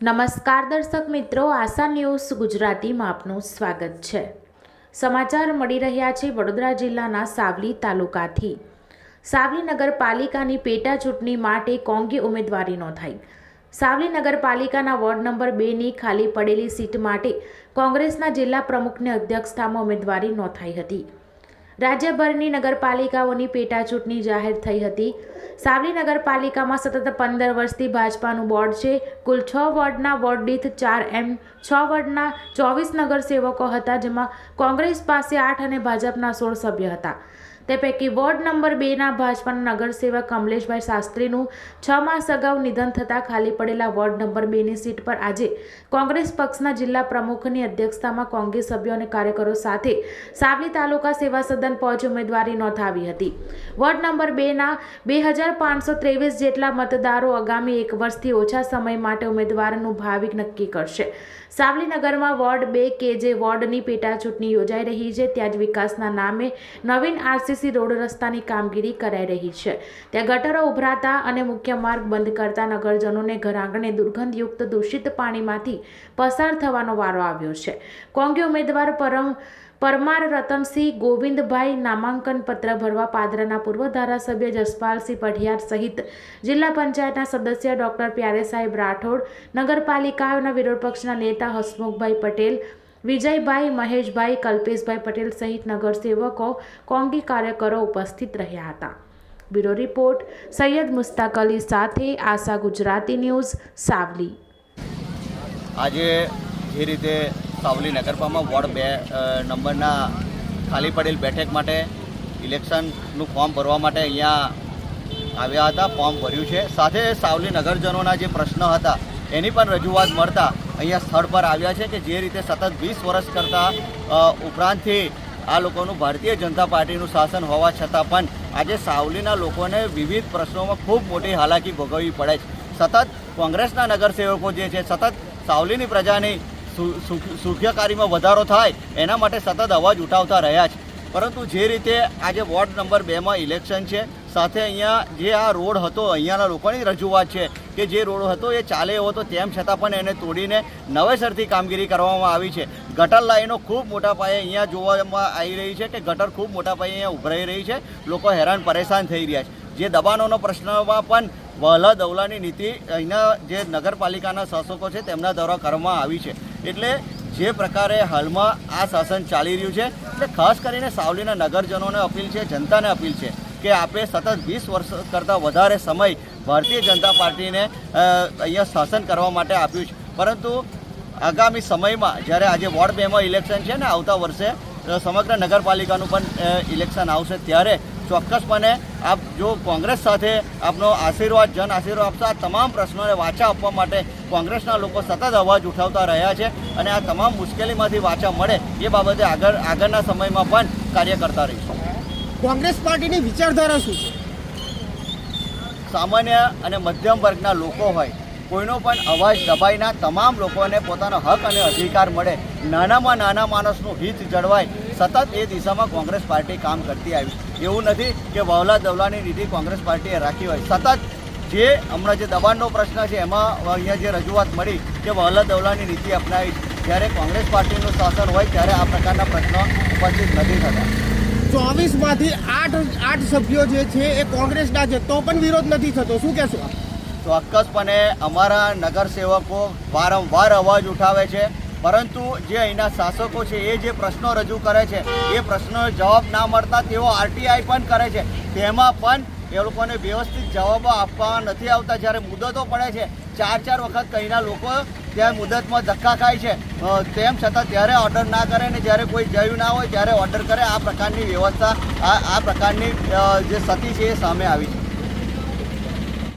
નમસ્કાર દર્શક મિત્રો, આશા ન્યૂઝ ગુજરાતીમાં આપનું સ્વાગત છે. સમાચાર મળી રહ્યા છે વડોદરા જિલ્લાના સાવલી તાલુકાથી. સાવલી નગરપાલિકાની પેટા ચૂંટણી માટે કોંગી ઉમેદવારી નોંધાઈ. સાવલી નગરપાલિકાના વોર્ડ નંબર બેની ખાલી પડેલી સીટ માટે કોંગ્રેસના જિલ્લા પ્રમુખને અધ્યક્ષતામાં ઉમેદવારી નોંધાઈ હતી. રાજ્યભરની નગરપાલિકાઓની પેટા ચૂંટણી જાહેર થઈ હતી. સાવલી નગરપાલિકામાં સતત પંદર વર્ષથી ભાજપાનું બોર્ડ છે. કુલ છ વોર્ડના વોર્ડ દીઠ ચાર એમ, છ વોર્ડના ચોવીસ નગરસેવકો હતા, જેમાં કોંગ્રેસ પાસે આઠ અને ભાજપના સોળ સભ્ય હતા. તે પૈકી વોર્ડ નંબર બેના ભાજપાના નગરસેવક કમલેશભાઈ શાસ્ત્રીનું છ માસ અગાઉ નિધન થતાં ખાલી પડેલા વોર્ડ નંબર બેની સીટ પર આજે કોંગ્રેસ પક્ષના જિલ્લા પ્રમુખની અધ્યક્ષતામાં કોંગ્રેસ સભ્યો અને કાર્યકરો સાથે સાવલી તાલુકા સેવા સદન પહોંચ ઉમેદવારી નોંધાવી હતી. વોર્ડ નંબર બેના બે હજાર પાંચસો ત્રેવીસ જેટલા મતદારો આગામી એક વર્ષથી ઓછા સમય માટે ઉમેદવારનું ભાવિક નક્કી કરશે. સાવલીનગરમાં વોર્ડ બે કે જે વોર્ડની પેટા ચૂંટણી યોજાઈ રહી છે, ત્યાં જ વિકાસના નામે નવીન આરસીસી રોડ રસ્તાની કામગીરી કરાઈ રહી છે. ત્યાં ગટરો ઉભરાતા અને મુખ્ય માર્ગ બંધ કરતા નગરજનોને ઘરઆંગણે દુર્ગંધયુક્ત દૂષિત પાણીમાંથી પસાર થવાનો વારો આવ્યો છે. કોંગ્રેસ ઉમેદવાર પરમ પરમાર રતનસિંહ ગોવિંદભાઈ નામાંકન પત્ર ભરવા પાદરાના પૂર્વ ધારાસભ્ય જસપાલસિંહ પઢિયાર સહિત જિલ્લા પંચાયતના સદસ્ય ડોક્ટર પ્યારે સાહેબ રાઠોડ નગરપાલિકાના વિરોધ પક્ષના નેતા હસમુખભાઈ પટેલ વિજયભાઈ, મહેશભાઈ, કલ્પેશભાઈ પટેલ સહિત નગરસેવકો, કોંગી કાર્યકરો ઉપસ્થિત રહ્યા હતા. બ્યુરો રિપોર્ટ, સૈયદ મુસ્તાક અલી સાથે આશા ગુજરાતી ન્યૂઝ, સાવલી. આજે જે રીતે સાવલી નગરપામાં વોર્ડ બે નંબરના ખાલી પડેલ બેઠક માટે ઇલેક્શનનું ફોર્મ ભરવા માટે અહીંયા આવ્યા હતા. ફોર્મ ભર્યું છે. સાથે સાવલી નગરજનોના જે પ્રશ્નો હતા, એની પણ રજૂઆત મળતા અહીંયા સ્થળ પર આવ્યા છે કે જે રીતે સતત વીસ વર્ષ કરતાં ઉપરાંતથી આ લોકોનું ભારતીય જનતા પાર્ટીનું શાસન હોવા છતાં પણ આજે સાવલીના લોકોને વિવિધ પ્રશ્નોમાં ખૂબ મોટી હાલાકી ભોગવવી પડે છે. સતત કોંગ્રેસના નગરસેવકો જે છે, સતત સાવલીની પ્રજાની સુખ્યકારીમાં વધારો થાય, એના માટે સતત અવાજ ઉઠાવતા રહ્યા છે. પરંતુ જે રીતે આજે વોર્ડ નંબર બેમાં ઇલેક્શન છે સાથે અહીંયા જે આ રોડ હતો, અહીંયાના લોકોની રજૂઆત છે કે જે રોડ હતો એ ચાલે એવો હતો, તેમ છતાં પણ એને તોડીને નવેસરથી કામગીરી કરવામાં આવી છે. ગટર લાઈનો ખૂબ મોટા પાયે અહીંયા જોવામાં આવી રહી છે કે ગટર ખૂબ મોટા પાયે અહીંયા ઉભરાઈ રહી છે. લોકો હેરાન પરેશાન થઈ રહ્યા છે. જે દબાણોનો પ્રશ્નમાં પણ વહલા દવલાની નીતિ અહીંના જે નગરપાલિકાના શાસકો છે તેમના દ્વારા કરવામાં આવી છે. એટલે જે પ્રકારે હાલમાં આ શાસન ચાલી રહ્યું છે, એટલે ખાસ કરીને સાવલીના નગરજનોને અપીલ છે, જનતાને અપીલ છે કે આપે સતત વીસ વર્ષ કરતાં વધારે સમય ભારતીય જનતા પાર્ટીને અહીંયા શાસન કરવા માટે આપ્યું છે. પરંતુ આગામી સમયમાં જ્યારે આજે વોર્ડ બેમાં ઇલેક્શન છે ને આવતા વર્ષે સમગ્ર નગરપાલિકાનું પણ ઇલેક્શન આવશે ત્યારે ચોક્કસપણે આપ જો કોંગ્રેસ સાથે આપનો આશીર્વાદ, જન આશીર્વાદ આપશો, આ તમામ પ્રશ્નોને વાચા આપવા માટે કોંગ્રેસના લોકો સતત અવાજ ઉઠાવતા રહ્યા છે અને આ તમામ મુશ્કેલીમાંથી વાચા મળે એ બાબતે આગળ, આગળના સમયમાં પણ કાર્ય કરતા રહીશું. કોંગ્રેસ પાર્ટીની વિચારધારા શું છે? સામાન્ય અને મધ્યમ વર્ગના લોકો હોય, કોઈનો પણ અવાજ દબાઈના તમામ લોકોને પોતાનો હક અને અધિકાર મળે. નાનામાં નાના માણસનું હિત જળવાય. સતત એ દિશામાં કોંગ્રેસ પાર્ટી કામ કરતી આવી. એવું નથી કે વહલા દવલાની નીતિ કોંગ્રેસ પાર્ટીએ રાખી હોય. સતત જે હમણાં જે દબાણનો પ્રશ્ન છે, એમાં અહીંયા જે રજૂઆત મળી કે વહલા દવલાની નીતિ અપનાવી જ્યારે કોંગ્રેસ પાર્ટીનું શાસન હોય, ત્યારે આ પ્રકારના પ્રશ્નો ઉપસ્થિત નથી થતા. ચોવીસમાંથી આઠ આઠ સભ્યો જે છે એ કોંગ્રેસના છે. તો પણ વિરોધ નથી થતો. શું કહેશો ચોક્કસપણે અમારા નગરસેવકો વારંવાર અવાજ ઉઠાવે છે. પરંતુ જે અહીંના શાસકો છે, એ જે પ્રશ્નો રજૂ કરે છે, એ પ્રશ્નો જવાબ ના મળતા તેઓ આરટીઆઈ પણ કરે છે. તેમાં પણ એ લોકોને વ્યવસ્થિત જવાબો આપવા નથી આવતા. જ્યારે મુદતો પડે છે, ચાર ચાર વખત કહીના લોકો ત્યાં મુદતમાં ધક્કા ખાય છે. તેમ છતાં ત્યારે ઓર્ડર ના કરે ને જ્યારે કોઈ જયું ના હોય ત્યારે ઓર્ડર કરે. આ પ્રકારની વ્યવસ્થા, આ આ પ્રકારની જે સતી છે એ સામે આવી છે.